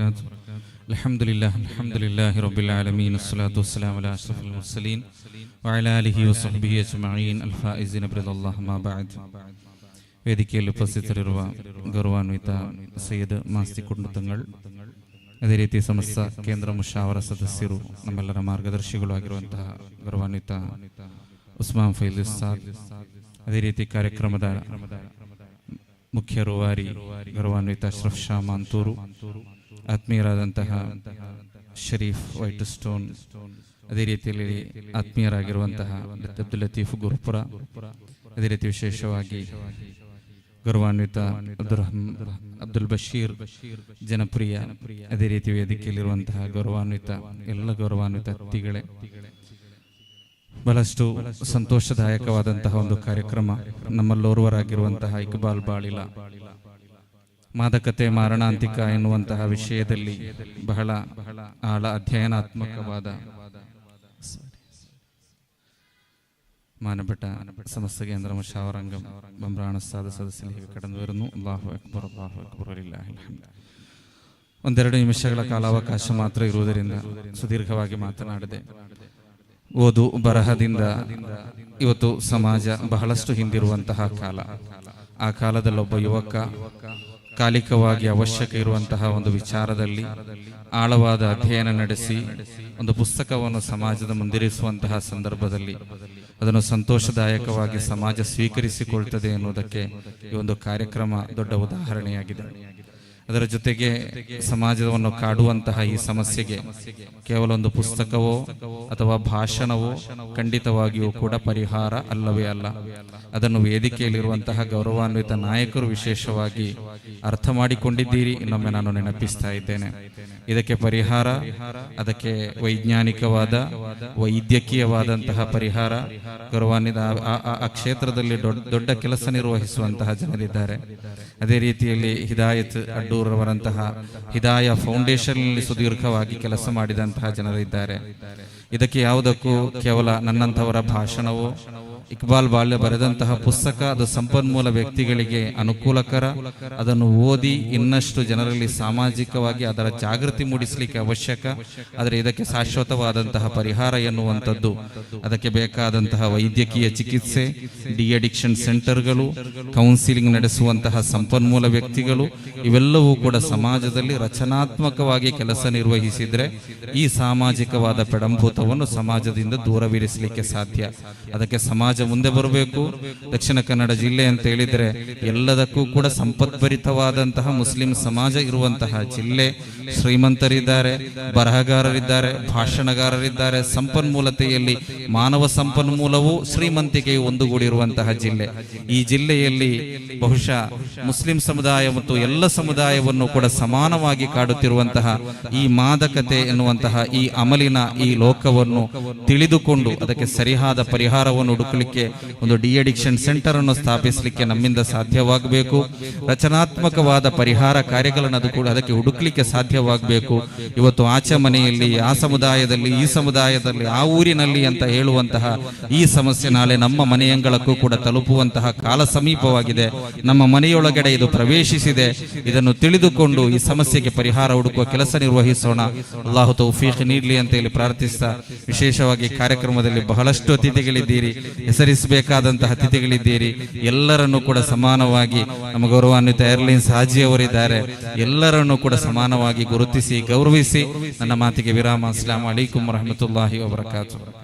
وبركاته الحمد لله الحمد لله رب العالمين والصلاة والسلام على أشرف المرسلين وعلى آله وصحبه أجمعين الفائزين برضا الله ما بعد ವೇದಿಕೆಯಲ್ಲಿ ಉಪಸ್ಥಿತರಿರುವ ಗೌರವಾನ್ವಿತ ಸೈಯದ್ ಮಾಸ್ತಿ ಕುಂಡತಂಗಳ್ ಅದೇ ರೀತಿ ಸಮಸ್ತ ಕೇಂದ್ರ ಮುಷಾವರ ಸದಸ್ಯರು ನಮ್ಮೆಲ್ಲರ ಮಾರ್ಗದರ್ಶಿಗಳು ಆಗಿರುವಂತಹ ಗೌರವಾನ್ವಿತ ಉಸ್ಮಾನ್ ಫೈಲ್ ಸಾದ್ ಅದೇ ರೀತಿ ಕಾರ್ಯಕ್ರಮದ ಮುಖ್ಯ ರೂವಾರಿ ಗೌರವಾನ್ವಿತ ಅಶ್ರಫ್ ಶಾ ಮಾಂತೂರು ಆತ್ಮೀಯರಾದಂತಹ ಶರೀಫ್ ವೈಟ್ ಸ್ಟೋನ್, ಅದೇ ರೀತಿಯಲ್ಲಿ ಆತ್ಮೀಯರಾಗಿರುವಂತಹ ಅಬ್ದುಲ್ ಲತೀಫ್ ಗುರುಪುರ, ಅದೇ ರೀತಿ ವಿಶೇಷವಾಗಿ ಗೌರವಾನ್ವಿತ ಅಬ್ದುಲ್ ಅಬ್ದುಲ್ ಬಶೀರ್ ಜನಪ್ರಿಯ, ಅದೇ ರೀತಿ ವೇದಿಕೆಯಲ್ಲಿರುವಂತಹ ಗೌರವಾನ್ವಿತ, ಎಲ್ಲ ಗೌರವಾನ್ವಿತ ಅತಿಗಳೇ ಬಹಳಷ್ಟು ಸಂತೋಷದಾಯಕವಾದಂತಹ ಒಂದು ಕಾರ್ಯಕ್ರಮ ನಮ್ಮಲ್ಲೋರ್ವರಾಗಿರುವಂತಹ ಇಕ್ಬಾಲ್ ಬಾಳಿಲ. ಮಾದಕತೆ ಮಾರಣಾಂತಿಕ ಎನ್ನುವಂತಹ ವಿಷಯದಲ್ಲಿ ಬಹಳ ಆಳ ಅಧ್ಯಯನಾತ್ಮಕವಾದ മാനപ്പെട്ട സമസ്ത കേന്ദ്ര മുഷാവറംഗം ബംബ്രാണസ്ഥാത സദസ്സിലേക്ക് കടന്നു വരുന്നു അള്ളാഹു അക്ബർ അള്ളാഹു അക്ബർ അലില്ലാഹിൽ ഹംദ്. ಒಂದೆರಡು ನಿಮಿಷಗಳ ಕಾಲಾವಕಾಶ ಮಾತ್ರ ಇರುವುದರಿಂದ ಸುದೀರ್ಘವಾಗಿ ಮಾತನಾಡದೆ ಓದು ಬರಹದಿಂದ ಇವತ್ತು ಸಮಾಜ ಬಹಳಷ್ಟು ಹಿಂದಿರುವಂತಹ ಕಾಲ ಆ ಕಾಲದಲ್ಲೊಬ್ಬ ಯುವಕ ಕಾಲಿಕವಾಗಿ ಅವಶ್ಯಕ ಇರುವಂತಹ ಒಂದು ವಿಚಾರದಲ್ಲಿ ಆಳವಾದ ಅಧ್ಯಯನ ನಡೆಸಿ ಒಂದು ಪುಸ್ತಕವನ್ನು ಸಮಾಜದ ಮುಂದಿರಿಸುವಂತಹ ಸಂದರ್ಭದಲ್ಲಿ ಅದನ್ನು ಸಂತೋಷದಾಯಕವಾಗಿ ಸಮಾಜ ಸ್ವೀಕರಿಸಿಕೊಳ್ತದೆ ಎನ್ನುವುದಕ್ಕೆ ಈ ಒಂದು ಕಾರ್ಯಕ್ರಮ ದೊಡ್ಡ ಉದಾಹರಣೆಯಾಗಿದೆ. ಅದರ ಜೊತೆಗೆ ಸಮಾಜವನ್ನು ಕಾಡುವಂತಹ ಈ ಸಮಸ್ಯೆಗೆ ಕೇವಲ ಒಂದು ಪುಸ್ತಕವೋ ಅಥವಾ ಭಾಷಣವೋ ಖಂಡಿತವಾಗಿಯೂ ಕೂಡ ಪರಿಹಾರ ಅಲ್ಲವೇ ಅಲ್ಲ. ಅದನ್ನು ವೇದಿಕೆಯಲ್ಲಿರುವಂತಹ ಗೌರವಾನ್ವಿತ ನಾಯಕರು ವಿಶೇಷವಾಗಿ ಅರ್ಥ ಮಾಡಿಕೊಂಡಿದ್ದೀರಿ ಇನ್ನೊಮ್ಮೆ ನಾನು ನೆನಪಿಸ್ತಾ ಇದ್ದೇನೆ. ಇದಕ್ಕೆ ಪರಿಹಾರ, ಅದಕ್ಕೆ ವೈಜ್ಞಾನಿಕವಾದ, ವೈದ್ಯಕೀಯವಾದಂತಹ ಪರಿಹಾರ, ಗೌರವಾನ್ವಿತ ಆ- ಕ್ಷೇತ್ರದಲ್ಲಿ ದೊಡ್ಡ ಕೆಲಸ ನಿರ್ವಹಿಸುವಂತಹ ಜನರಿದ್ದಾರೆ. ಅದೇ ರೀತಿಯಲ್ಲಿ ಹಿದಾಯತ್ ಅಡ್ಡೂರವರಂತಹ ಹಿದಾಯ ಫೌಂಡೇಶನ್ನಲ್ಲಿ ಸುದೀರ್ಘವಾಗಿ ಕೆಲಸ ಮಾಡಿದಂತಹ ಜನರಿದ್ದಾರೆ. ಇದಕ್ಕೆ ಯಾವುದಕ್ಕೂ ಕೇವಲ ನನ್ನಂಥವರ ಭಾಷಣವೋ ಇಕ್ಬಾಲ್ ಬಾಲ್ಯ ಬರೆದಂತಹ ಪುಸ್ತಕ ಅದು ಸಂಪನ್ಮೂಲ ವ್ಯಕ್ತಿಗಳಿಗೆ ಅನುಕೂಲಕರ. ಅದನ್ನು ಓದಿ ಇನ್ನಷ್ಟು ಜನರಲ್ಲಿ ಸಾಮಾಜಿಕವಾಗಿ ಅದರ ಜಾಗೃತಿ ಮೂಡಿಸಲಿಕ್ಕೆ ಅವಶ್ಯಕ. ಆದರೆ ಇದಕ್ಕೆ ಶಾಶ್ವತವಾದಂತಹ ಪರಿಹಾರ ಎನ್ನುವಂಥದ್ದು. ಅದಕ್ಕೆ ಬೇಕಾದಂತಹ ವೈದ್ಯಕೀಯ ಚಿಕಿತ್ಸೆ, ಡಿ ಅಡಿಕ್ಷನ್ ಸೆಂಟರ್ಗಳು, ಕೌನ್ಸಿಲಿಂಗ್ ನಡೆಸುವಂತಹ ಸಂಪನ್ಮೂಲ ವ್ಯಕ್ತಿಗಳು, ಇವೆಲ್ಲವೂ ಕೂಡ ಸಮಾಜದಲ್ಲಿ ರಚನಾತ್ಮಕವಾಗಿ ಕೆಲಸ ನಿರ್ವಹಿಸಿದರೆ ಈ ಸಾಮಾಜಿಕವಾದ ಪೆಡಂಭೂತವನ್ನು ಸಮಾಜದಿಂದ ದೂರವಿರಿಸಲಿಕ್ಕೆ ಸಾಧ್ಯ. ಅದಕ್ಕೆ ಸಮಾಜ ಮುಂದೆ ಬರಬೇಕು, ದಕ್ಷಿಣ ಕನ್ನಡ ಜಿಲ್ಲೆ ಅಂತ ಹೇಳಿದ್ರೆ ಎಲ್ಲದಕ್ಕೂ ಕೂಡ ಸಂಪದ್ಭರಿತವಾದಂತಹ ಮುಸ್ಲಿಂ ಸಮಾಜ ಇರುವಂತಹ ಜಿಲ್ಲೆ. ಶ್ರೀಮಂತರಿದ್ದಾರೆ, ಬರಹಗಾರರಿದ್ದಾರೆ, ಭಾಷಣಗಾರರಿದ್ದಾರೆ. ಸಂಪನ್ಮೂಲತೆಯಲ್ಲಿ, ಮಾನವ ಸಂಪನ್ಮೂಲವು ಶ್ರೀಮಂತಿಕೆಯು ಒಂದುಗೂಡಿರುವಂತಹ ಜಿಲ್ಲೆ. ಈ ಜಿಲ್ಲೆಯಲ್ಲಿ ಬಹುಶಃ ಮುಸ್ಲಿಂ ಸಮುದಾಯ ಮತ್ತು ಎಲ್ಲ ಸಮುದಾಯವನ್ನು ಕೂಡ ಸಮಾನವಾಗಿ ಕಾಡುತ್ತಿರುವಂತಹ ಈ ಮಾದಕತೆ ಎನ್ನುವಂತಹ ಈ ಅಮಲಿನ ಈ ಲೋಕವನ್ನು ತಿಳಿದುಕೊಂಡು ಅದಕ್ಕೆ ಸರಿಯಾದ ಪರಿಹಾರವನ್ನು ಹುಡುಕಲಿಕ್ಕೆ ಒಂದು ಡಿ ಅಡಿಕ್ಷನ್ ಸೆಂಟರ್ ಅನ್ನು ಸ್ಥಾಪಿಸಲಿಕ್ಕೆ ನಮ್ಮಿಂದ ಸಾಧ್ಯವಾಗಬೇಕು. ರಚನಾತ್ಮಕವಾದ ಪರಿಹಾರ ಕಾರ್ಯಗಳನ್ನು ಅದು ಕೂಡ ಅದಕ್ಕೆ ಹುಡುಕಲಿಕ್ಕೆ ಸಾಧ್ಯವಾಗಬೇಕು. ಇವತ್ತು ಆಚೆ ಮನೆಯಲ್ಲಿ, ಆ ಸಮುದಾಯದಲ್ಲಿ, ಈ ಸಮುದಾಯದಲ್ಲಿ, ಆ ಊರಿನಲ್ಲಿ ಅಂತ ಹೇಳುವಂತಹ ಈ ಸಮಸ್ಯೆ ನಾಳೆ ನಮ್ಮ ಮನೆಯಂಗಳಕ್ಕೂ ಕೂಡ ತಲುಪುವಂತಹ ಕಾಲ ಸಮೀಪವಾಗಿದೆ. ನಮ್ಮ ಮನೆಯೊಳಗಡೆ ಇದು ಪ್ರವೇಶಿಸಿದೆ. ಇದನ್ನು ತಿಳಿದುಕೊಂಡು ಈ ಸಮಸ್ಯೆಗೆ ಪರಿಹಾರ ಹುಡುಕುವ ಕೆಲಸ ನಿರ್ವಹಿಸೋಣ. ಅಲ್ಲಾಹು ತೌಫೀಕ್ ನೀಡಲಿ ಅಂತ ಹೇಳಿ ಪ್ರಾರ್ಥಿಸ್ತಾ ವಿಶೇಷವಾಗಿ ಕಾರ್ಯಕ್ರಮದಲ್ಲಿ ಬಹಳಷ್ಟು ಅತಿಥಿಗಳಿದ್ದೀರಿ. ಹೆಸರಿಸಬೇಕಾದಂತಹ ಅತಿಥಿಗಳಿದ್ದೀರಿ. ಎಲ್ಲರನ್ನು ಕೂಡ ಸಮಾನವಾಗಿ ನಮ್ಮ ಗೌರವಾನ್ವಿತ ಏರ್ಲೈನ್ಸ್ ಹಾಜಿ ಅವರಿದ್ದಾರೆ. ಎಲ್ಲರನ್ನೂ ಕೂಡ ಸಮಾನವಾಗಿ ಗುರುತಿಸಿ ಗೌರವಿಸಿ ನನ್ನ ಮಾತಿಗೆ ವಿರಾಮ. ಅಸ್ಲಾಂ ಅಲೈಕುಂ ವರಹಮತುಲ್ಲಾಹಿ ವಬರಕಾತು.